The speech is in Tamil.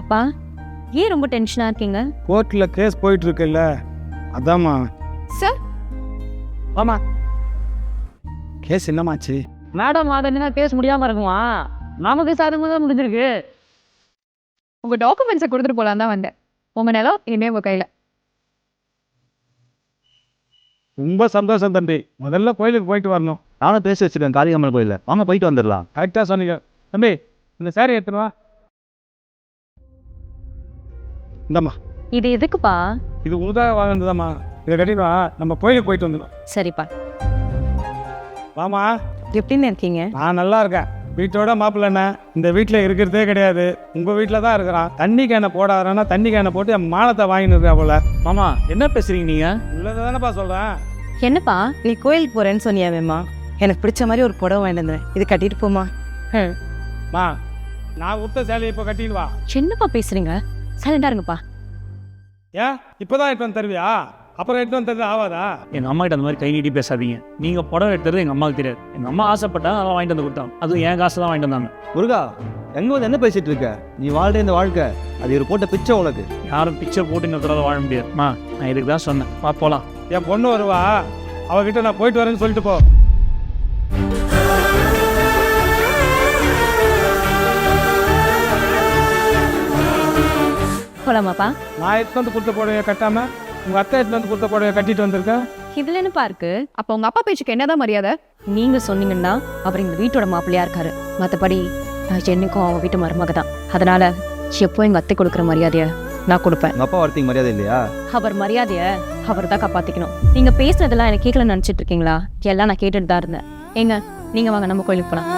அப்பா ஏன் ரொம்ப டென்ஷனாக இருக்கீங்க? கோர்ட்டில் கேஸ் போயிட்டு இருக்குல்ல அதாம்மா. சார் ஆமா கேஸ் என்னமாச்சு மேடம் அதை என்ன பேச முடியாம இருக்குமா? நமக்கு சாதகமாக தான் முடிஞ்சிருக்கு. உங்க டாக்குமெண்ட்ஸை கொடுத்துட்டு போலாம் தான் வந்தேன். உங்க நிலம் இனிமே உங்க கையில. ரொம்ப சந்தோஷம் தம்பி. முதல்ல கோயிலுக்கு போயிட்டு வரணும். நானும் பேசி வச்சிருக்கேன் காளியம்மன் கோயிலில். வாங்க போயிட்டு வந்துடலாம். கரெக்டாக சொன்னீங்க. தம்பி இந்த சாரி எடுத்துன்னு இந்தம்மா. இது எதுக்குப்பா? இது உனதாக வாங்கினதுதாம்மா இதை கட்டிட்டு வா நம்ம கோயிலுக்கு போயிட்டு வந்துடும் சரிப்பா. வாமா எப்படின்னு இருக்கீங்க? நான் நல்லா இருக்கேன். வீட்டோட மாப்பிள்ளண்ணே இந்த வீட்டில் இருக்கிறதே கிடையாது. உங்கள் வீட்டில் தான் இருக்கிறான். தண்ணி கேனை போடாதனா தண்ணி கேனை போட்டு என் மானத்தை வாங்கின்னு இருக்கா போல மாமா என்ன பேசுறீங்க நீங்க? உள்ளதை தானேப்பா சொல்கிறேன் என்னப்பா? நீ கோயிலுக்கு போறேன்னு சொன்னியாவேம்மா. எனக்கு பிடிச்ச மாதிரி ஒரு புடவை வாங்கிட்டு வந்தேன் இது கட்டிட்டு போமா மா நான் உத்த சேலையை இப்போ கட்டின்னு வா என்னப்பா பேசுறீங்க? சைலண்டா இருங்கப்பா. ஏன் இப்போ தான் எடுத்து வந்து தருவியா? அப்புறம் எடுத்து வந்து தருது ஆகாதா எங்க அம்மா கிட்ட அந்த மாதிரி கை நீட்டி பேசாதீங்க. நீங்க புடவை எடுத்தது எங்க அம்மாவுக்கு தெரியாது. எங்க அம்மா ஆசைப்பட்டா அவன் வாங்கிட்டு வந்து கொடுத்தான் அதுவும் என் காசு தான் வாங்கிட்டு வந்தாங்க. முருகா எங்க வந்து என்ன பேசிட்டு இருக்க? நீ வாழ்ற இந்த வாழ்க்கை அது ஒரு போட்ட பிச்சை உனக்கு. யாரும் பிக்சர் போட்டு இந்த தடவை வாழ முடியாது. மா நான் இதுக்கு தான் சொன்னேன். வா போலாம். என் பொண்ணு வருவா. அவகிட்ட நான் போயிட்டு வரேன்னு சொல்லிட்டு போ. போலாமாப்பா? நான் எடுத்து வந்து கொடுத்த புடவைய கட்டாம உங்கள் அத்தை எடுத்து வந்து கொடுத்த புடவைய கட்டிட்டு வந்திருக்கேன் இதுல என்னப்பா இருக்கு அப்ப உங்க அப்பா பேச்சுக்கு என்னதான் மரியாதை? நீங்க சொன்னீங்கன்னா அவர் இந்த வீட்டோட மாப்பிள்ளையா இருக்காரு. மற்றபடி என்னைக்கும் அவங்க வீட்டு மருமக தான். அதனால எப்போ எங்க அத்தை கொடுக்குற மரியாதைய நான் கொடுப்பேன். உங்க அப்பா வார்த்தைக்கு மரியாதை இல்லையா? அவர் மரியாதைய அவர் தான் காப்பாத்திக்கணும். நீங்க பேசுனதெல்லாம் எனக்கு கேட்கல நினைச்சிட்டு இருக்கீங்களா? எல்லாம் நான் கேட்டுட்டு தான் இருந்தேன். ஏங்க நீங்க வாங்க நம்ம கோயிலுக்கு போலாம்.